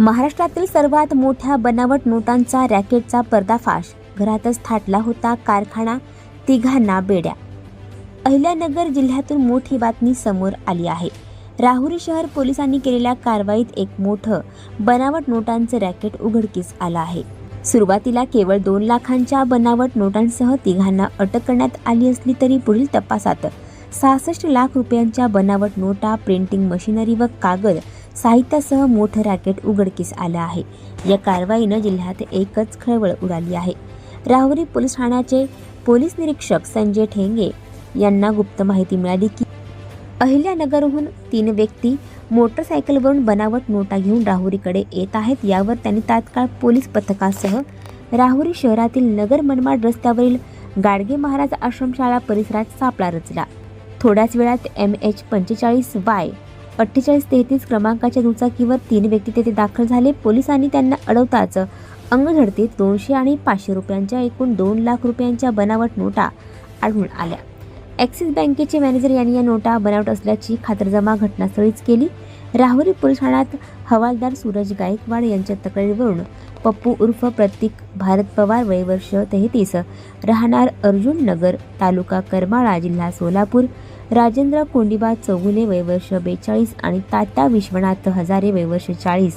महाराष्ट्रातील सर्वात मोठ्या बनावट नोटांचा रॅकेटचा पर्दाफाश. घरातच थाटला होता कारखाना तिघांना बेड्या. अहिल्यानगर जिल्ह्यातून मोठी बातमी समोर आली आहे. राहुरी शहर पोलिसांनी केलेल्या कारवाईत एक मोठं बनावट नोटांचं रॅकेट उघडकीस आलं आहे. सुरुवातीला केवळ दोन लाखांच्या बनावट नोटांसह तिघांना अटक करण्यात आली असली तरी पुढील तपासात सहासष्ट लाख रुपयांच्या बनावट नोटा प्रिंटिंग मशिनरी व कागद साहित्यासह मोठं रॅकेट उघडकीस आलं आहे. या कारवाईनं जिल्ह्यात एकच खळबळ उडाली आहे. राहुरी पोलीस ठाण्याचे पोलीस निरीक्षक संजय ठेंगे यांना गुप्त माहिती मिळाली की अहिल्यानगरहून तीन व्यक्ती मोटरसायकलवरून बनावट नोटा घेऊन राहुरीकडे येत आहेत. यावर त्यांनी तात्काळ पोलीस पथकासह राहुरी शहरातील नगर मनमाड रस्त्यावरील गाडगे महाराज आश्रमशाळा परिसरात सापळा रचला. थोड्याच वेळात एम एच पंचेचाळीस वाय अठ्ठेचाळीस तेहतीस क्रमांकाच्या दुचाकीवर तीन व्यक्ती तेथे दाखल झाले. पोलिसांनी त्यांना अडवताच अंगझडतीत दोनशे आणि पाचशे रुपयांच्या एकूण दोन लाख रुपयांच्या बनावट नोटा आढळून आल्या. ॲक्सिस बँकेचे मॅनेजर यांनी या नोटा बनावट असल्याची खातरजमा घटनास्थळीच केली. राहुरी पोलीस ठाण्यात हवालदार सूरज गायकवाड यांच्या तक्रारीवरून पप्पू उर्फ प्रतीक भारत पवार वयवर्ष तेहतीस राहणार अर्जुन नगर तालुका करमाळा जिल्हा सोलापूर राजेंद्र कोंडिबा चौगुले वयवर्ष बेचाळीस आणि तात्या विश्वनाथ हजारे वयवर्ष चाळीस.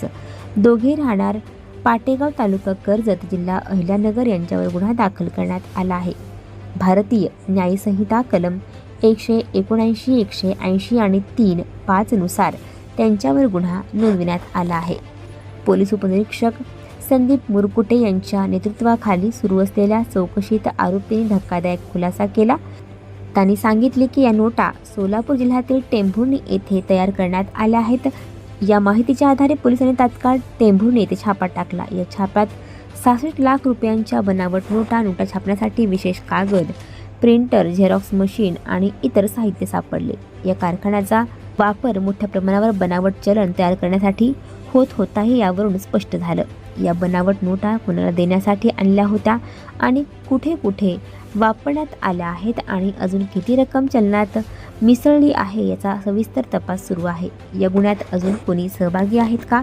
दोघे राहणार पाटेगाव तालुका कर्जत जिल्हा अहिल्यानगर यांच्यावर गुन्हा दाखल करण्यात आला आहे. भारतीय न्यायसंहिता कलम एकशे एकोणऐंशी एकशे ऐंशी आणि तीन पाचनुसार त्यांच्यावर गुन्हा नोंदविण्यात आला आहे. पोलीस उपनिरीक्षक संदीप मुरकुटे यांच्या नेतृत्वाखाली सुरू असलेल्या चौकशीत आरोपींनी धक्कादायक खुलासा केला. त्यांनी सांगितले की या नोटा सोलापूर जिल्ह्यातील टेंभुर्णी येथे तयार करण्यात आल्या आहेत. या माहितीच्या आधारे पोलिसांनी तात्काळ टेंभुर्णी येथे छापा टाकला. या छाप्यात सहासष्ट लाख रुपयांच्या बनावट नोटा नोटा छापण्यासाठी विशेष कागद प्रिंटर झेरॉक्स मशीन आणि इतर साहित्य सापडले. या कारखान्याचा वापर मोठ्या प्रमाणावर बनावट चलन तयार करण्यासाठी होत होता हे यावरून स्पष्ट झालं. या बनावट नोटा कुणाला देण्यासाठी आणल्या होत्या आणि कुठे कुठे वापरण्यात आल्या आहेत आणि अजून किती रक्कम चलनात मिसळली आहे याचा सविस्तर तपास सुरू आहे. या गुन्ह्यात अजून कोणी सहभागी आहेत का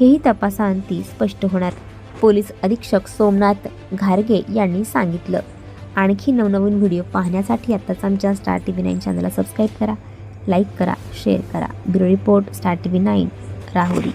हेही तपासांती स्पष्ट होणार. पोलीस अधीक्षक सोमनाथ घारगे यांनी सांगितलं. आणखी नवनवीन व्हिडिओ पाहण्यासाठी आत्ताच आमच्या स्टार टी व्ही नाईन चॅनलला सबस्क्राईब करा लाईक करा शेअर करा. Bureau report Star TV nine Rahuri Rahuri.